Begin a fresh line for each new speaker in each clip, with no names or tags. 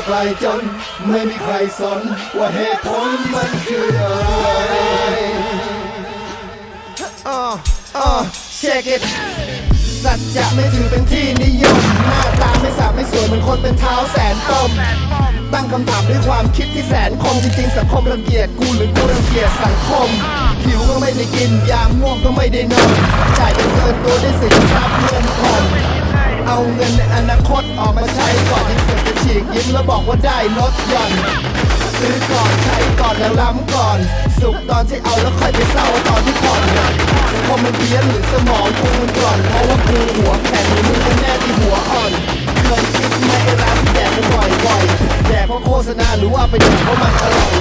าไกลจน ไม่มีใครสน ว่าเหตุผลมันคืออะไร
อ่าอ่าเช็ค it สัจจะไม่ถือเป็นที่นิยม หน้าตาไม่สาไม่สวยเหมือนคนเป็นเท้าแสนปมตั้งคำถามด้วยความคิดที่แสนคมจริงๆสังคมรังเกียจกูหรือกูรังเกียจสังคมหิวก็ไม่ได้กินยามง่วงก็ไม่ได้นอนจ่ายจนเกินตัวได้สินทรัพย์เงินผ่อน เอาเงินในอนาคตออกมาใช้ก่อนที่เสือกจะฉีกยิ้มแล้วบอกว่าได้ลดหย่อนซื้อก่อนใช้ก่อนแล้วล้ำก่อน สุขตอนที่เอาแล้วค่อยไปเศร้าตอนที่ผ่อนสังคมมันเพี้ยนหรือสมองกูมันกร่อนเพราะว่ากูหัวแข็งหรือมึงกันแน่ที่หัวอ่อนเคยคิดไหมไอ้ร้านที่แดกมันบ่อยๆแดกเพราะโฆษณาหรือว่าไปแดกเพราะมันอร่อย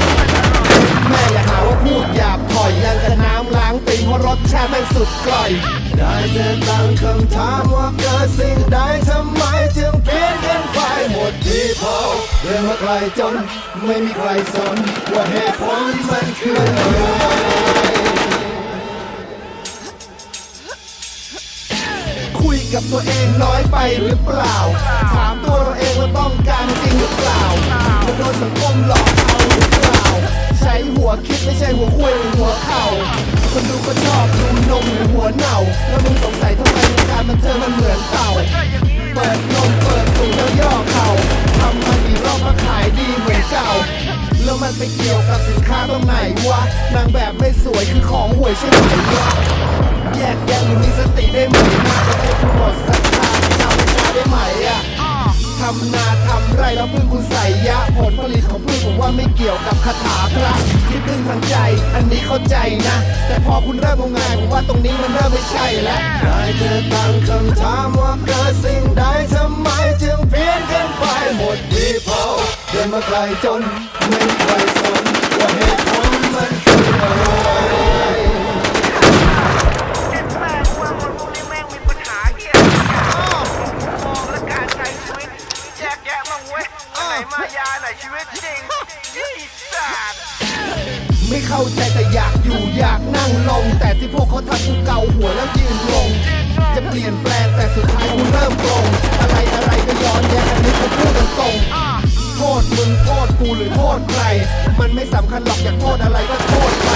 แม่อยาหาว่า พูดหยาบถอยยังกับน้ำล้างตีนเพราะรสชาติแม่งสุดกร่อย
ได้แต่ตั้งคำถามว่าเกิดสิ่งใดทำไมจึงเปลี่ยนกันไปหมดที่พอเดินมาไกลจน ไม่มีใครสนว่าเหตุผลมันคืออะไร
คุยกับตัวเองน้อยไปหรือเปล่า ถามตัวเราเองว่าต้องการจริงหรือเปล่าจะโดนสังคมหลอกเอา หัวคิดไม่ใช่หัวคุยหรือหัวเข่าคนดูก็ชอบดูนมหรือหัวเน่าแล้วมึงสงสัยทำไมวงการบันเทิงมันเหมือนเต่าเปิดนมเปิดตูดแล้วย่อเข่าทำมากี่รอบก็ขายดีเหมือนเก่าแล้วมันไปเกี่ยวกับสินค้าตรงไหนวะนางแบบไม่สวยคือของห่วยใช่ไหมวะแยกแยะหรือมีสติได้ไหมน่าจะให้ผู้หมดศรัทธาชาวนาได้ไหมอะ ทำนาทำไรแล้วพึ่งคุณใส่ยะ ผลผลิตของพืชผมว่าไม่เกี่ยวกับคาถาพระที่พึ่งทางใจ อันนี้เข้าใจนะ แต่พอคุณเริ่มงงายผมว่าตรงนี้มันเริ่มไม่ใช่แล้ว
ได้แต่ตั้งคำถามว่าเกิดสิ่งใดทำไมจึงเปลี่ยนกันไปหมดที่พอเดินมาไกลจนไม่ใครสนว่าเหตุผลมันคืออะไร
มายาไหนชีวิตจริงยี่สัตว์
ไม่เข้าใจแต่อยากอยู่อยากนั่งลง แต่ที่พวกเขาทำกูเกาหัวแล้วยืนงงจะเปลี่ยนแปลงแต่สุดท้ายกูเริ่มตรง อะไรอะไรก็ย้อนแย้งอันนี้กูพูดตรงๆโทษมึงโทษกูหรือโทษใคร มันไม่สำคัญหรอกอยากโทษอะไรก็โทษไป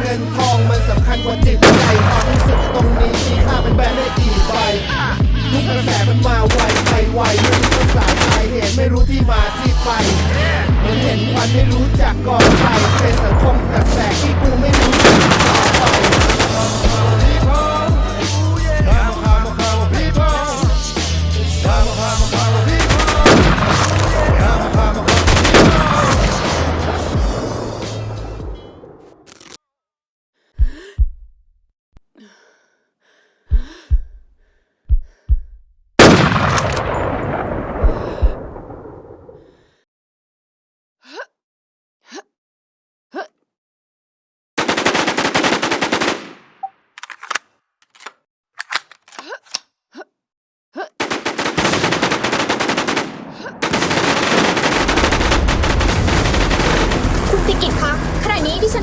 เงินทองมันสำคัญกว่าจิตใจความรู้สึก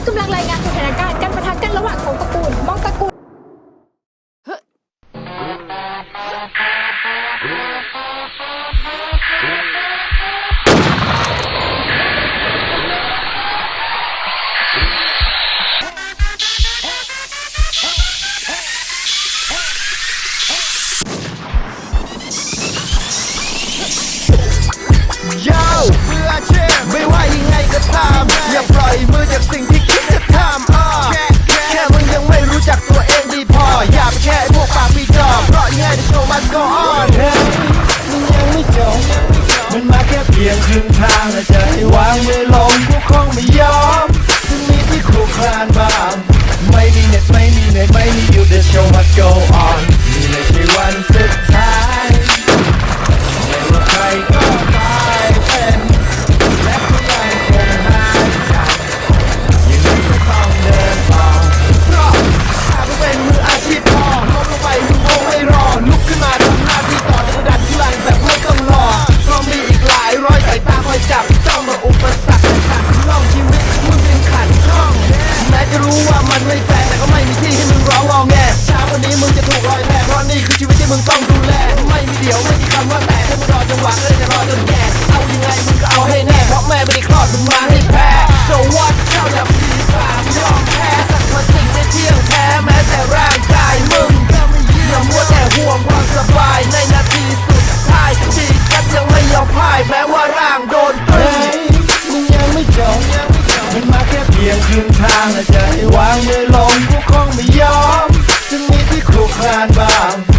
กำ
ลังรายงานสถานการณ์
ถูกลอ
ยแพเพราะนี่คือชีวิตที่มึงต้องดูแล ไม่มีเดี๋ยวไม่มีคำว่าแต่ถ้ามึงรอจังหวะก็เลยจะรอจนแก่เอายังไงมึง
จะแม่
ไม่ได้ทอดมึงมา
ให้แพ้ so what เจ้าอย่าผีผามยอมแพ้สักวันสิ่งไม่เที่ยงแท้แม้แต่ร่างกายมึงอย่ามัวแต่ห่วงความสบายในนาทีสุดท้ายชีวิตยังไม่ยอมพ่ายแม้ว่าร่างโดนตรึ
เฮ้
ง
มึงยังไม่จบมันมาแค่เพียงครึ่งทางและจะให้วางมือลงกูคงไม่ยอมจึงมี ที่ค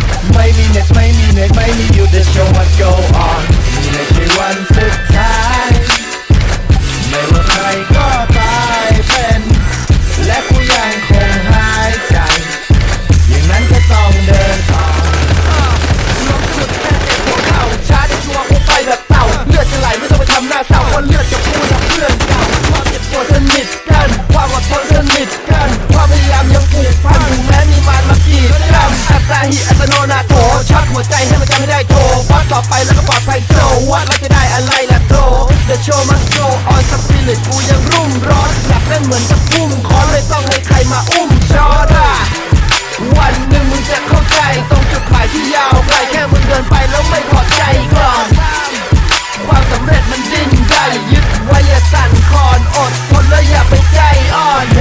หั
วใจให้มันจำไม่ได้โทรวัดต่อไปแล้วก็ปลอดภัยโซวัดเราจะได้อะไรล่ะโต The show must go on สปิริตกูยังรุ่มร้อนอยากเล่นเหมือนจะพุ่มคอนเลยต้องให้ใครมาอุ้ม